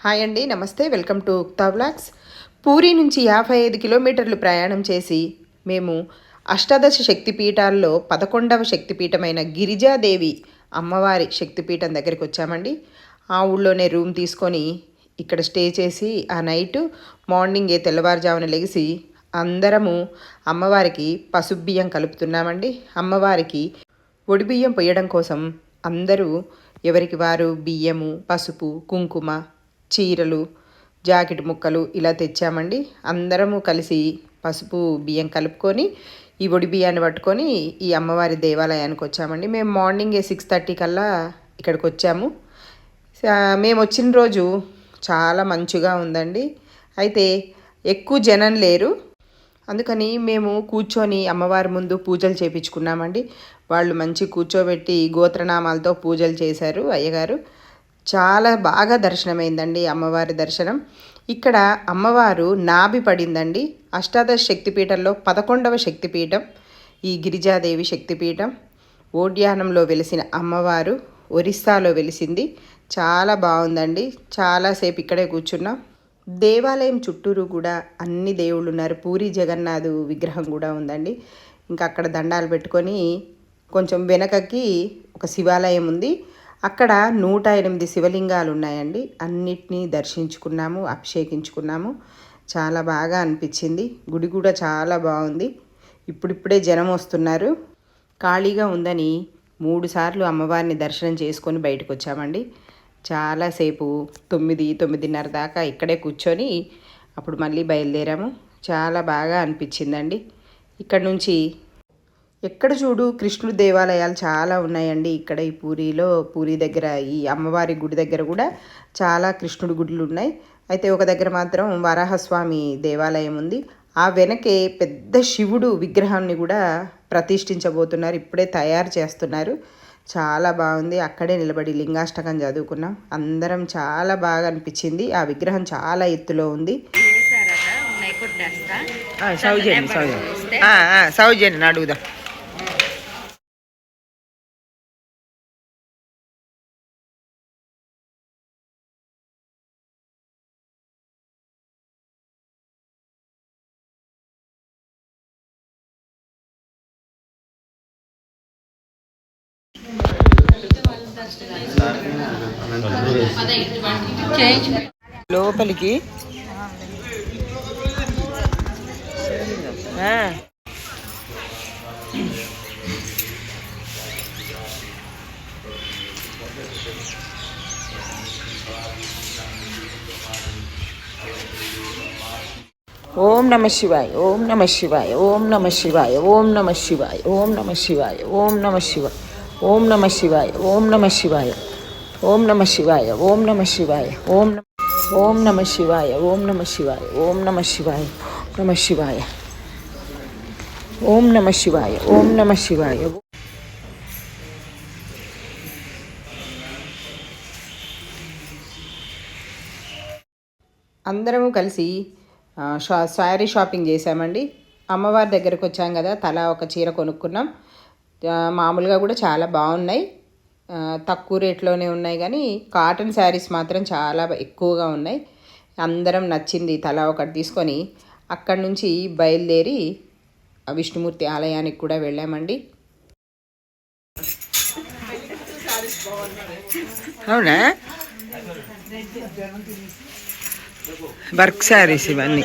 Hi అండి నమస్తే welcome to ఉక్తా బ్లాగ్స్ పూరి నుంచి యాభై ఐదు కిలోమీటర్లు ప్రయాణం చేసి మేము అష్టాదశ శక్తిపీఠాల్లో పదకొండవ శక్తిపీఠమైన గిరిజాదేవి అమ్మవారి శక్తిపీఠం దగ్గరికి వచ్చామండి. ఆ ఊళ్ళోనే రూమ్ తీసుకొని ఇక్కడ స్టే చేసి ఆ నైట్ మార్నింగే తెల్లవారుజామున లెగిసి అందరము అమ్మవారికి పసుపు బియ్యం కలుపుతున్నామండి. అమ్మవారికి ఒడిబియ్యం పొయ్యడం కోసం అందరూ ఎవరికి వారు బియ్యము పసుపు కుంకుమ చీరలు జాకెట్ ముక్కలు ఇలా తెచ్చామండి. అందరము కలిసి పసుపు బియ్యం కలుపుకొని ఈ ఒడి బియ్యాన్ని పట్టుకొని ఈ అమ్మవారి దేవాలయానికి వచ్చామండి. మేము మార్నింగ్ సిక్స్ థర్టీ కల్లా ఇక్కడికి వచ్చాము. మేము వచ్చిన రోజు చాలా మంచుగా ఉందండి. అయితే ఎక్కువ జనం లేరు. అందుకని మేము కూర్చొని అమ్మవారి ముందు పూజలు చేపించుకున్నామండి. వాళ్ళు మంచి కూర్చోబెట్టి గోత్రనామాలతో పూజలు చేశారు అయ్యగారు. చాలా బాగా దర్శనమైందండి అమ్మవారి దర్శనం. ఇక్కడ అమ్మవారు నాభి పడిందండి. అష్టాదశ శక్తిపీఠంలో పదకొండవ శక్తిపీఠం ఈ గిరిజాదేవి శక్తిపీఠం ఓడ్యానంలో వెలిసిన అమ్మవారు ఒరిస్సాలో వెలిసింది. చాలా బాగుందండి. చాలాసేపు ఇక్కడే కూర్చున్నాం. దేవాలయం చుట్టూరు కూడా అన్ని దేవుళ్ళు ఉన్నారు. పూరి జగన్నాథు విగ్రహం కూడా ఉందండి. ఇంకా అక్కడ దండాలు పెట్టుకొని కొంచెం వెనకకి ఒక శివాలయం ఉంది. అక్కడ నూట ఎనిమిది శివలింగాలు ఉన్నాయండి అన్నిటినీ దర్శించుకున్నాము అభిషేకించుకున్నాము. చాలా బాగా అనిపించింది. గుడి కూడా చాలా బాగుంది. ఇప్పుడిప్పుడే జనం వస్తున్నారు. ఖాళీగా ఉందని మూడుసార్లు అమ్మవారిని దర్శనం చేసుకొని బయటకు వచ్చామండి చాలాసేపు తొమ్మిది తొమ్మిదిన్నర దాకా ఇక్కడే కూర్చొని అప్పుడు మళ్ళీ బయలుదేరాము. చాలా బాగా అనిపించిందండి. ఇక్కడ నుంచి ఎక్కడ చూడు కృష్ణుడి దేవాలయాలు చాలా ఉన్నాయండి. ఇక్కడ ఈ పూరిలో పూరి దగ్గర ఈ అమ్మవారి గుడి దగ్గర కూడా చాలా కృష్ణుడి గుడులు ఉన్నాయి. అయితే ఒక దగ్గర మాత్రం వరాహస్వామి దేవాలయం ఉంది. ఆ వెనకే పెద్ద శివుడు విగ్రహాన్ని కూడా ప్రతిష్ఠించబోతున్నారు. ఇప్పుడే తయారు చేస్తున్నారు. చాలా బాగుంది. అక్కడే నిలబడి లింగాష్టకం చదువుకున్నాం. అందరం చాలా బాగా అనిపించింది. ఆ విగ్రహం చాలా ఎత్తులో ఉంది. సౌజన్య సౌజన్య. సౌజన్య అడుగుదాం. లోపలికి ఆ. ఓం నమ శివాయ ఓం నమ శివాయ ఓం నమ శివాయ ఓం నమ శివాయ ఓం నమ శివాయ ఓం నమ శివాయ ఓం నమ శివాయ ఓం నమ శివాయ ఓం నమ శివాయ ఓం నమ శివాయ ఓం ఓం నమ శివాయ ఓం నమ శివాయ ఓం నమ శివాయ నమ శివాయ ఓం నమ శివాయ ఓం నమ శివాయ అందరము కలిసి షా శారీ షాపింగ్ చేసామండి అమ్మవారి దగ్గరకు వచ్చాం కదా తలా ఒక చీర కొనుక్కున్నాం మామూలుగా కూడా చాలా బాగున్నాయి. తక్కువ రేట్లోనే ఉన్నాయి కానీ కాటన్ శారీస్ మాత్రం చాలా ఎక్కువగా ఉన్నాయి. అందరం నచ్చింది తలా ఒకటి తీసుకొని అక్కడి నుంచి బయలుదేరి ఆ విష్ణుమూర్తి ఆలయానికి కూడా వెళ్ళామండి. అవునా? వర్క్ శారీస్ ఇవన్నీ.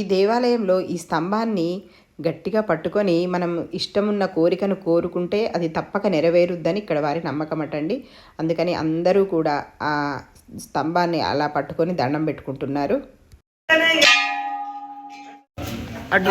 ఈ దేవాలయంలో ఈ స్తంభాన్ని గట్టిగా పట్టుకొని మనం ఇష్టమున్న కోరికను కోరుకుంటే అది తప్పక నెరవేరుద్దని ఇక్కడ వారి నమ్మకం అటండి. అందుకని అందరూ కూడా ఆ స్తంభాన్ని అలా పట్టుకొని దండం పెట్టుకుంటున్నారు. అడ్డు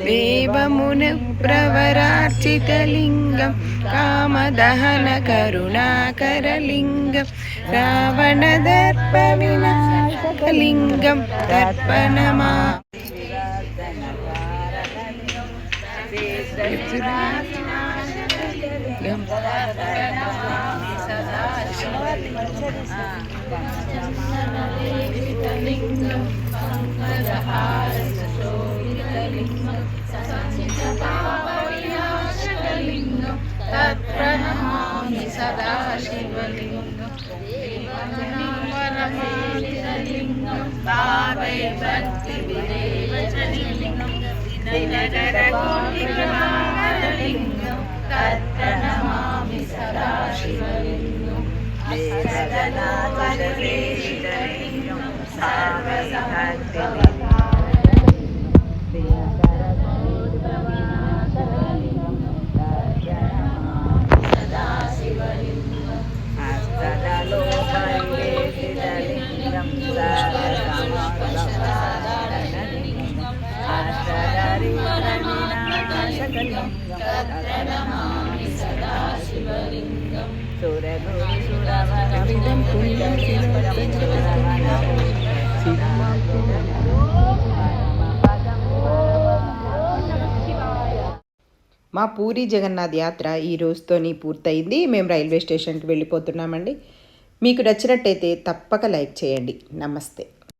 దేవమును ప్రవరార్చితలింగం కామదహన కరుణాకరలింగం రావణదర్ప వినాశకలింగం దర్పణమా లింగం തത്രണമാമി സദാശിവലിംഗം സർവസഹത്തിനും మా పూరి జగన్నాథ్ యాత్ర ఈ రోజుతోని పూర్తయింది. మేము రైల్వే స్టేషన్కి వెళ్ళిపోతున్నామండి. మీకు నచ్చినట్టయితే తప్పక లైక్ చేయండి. నమస్తే.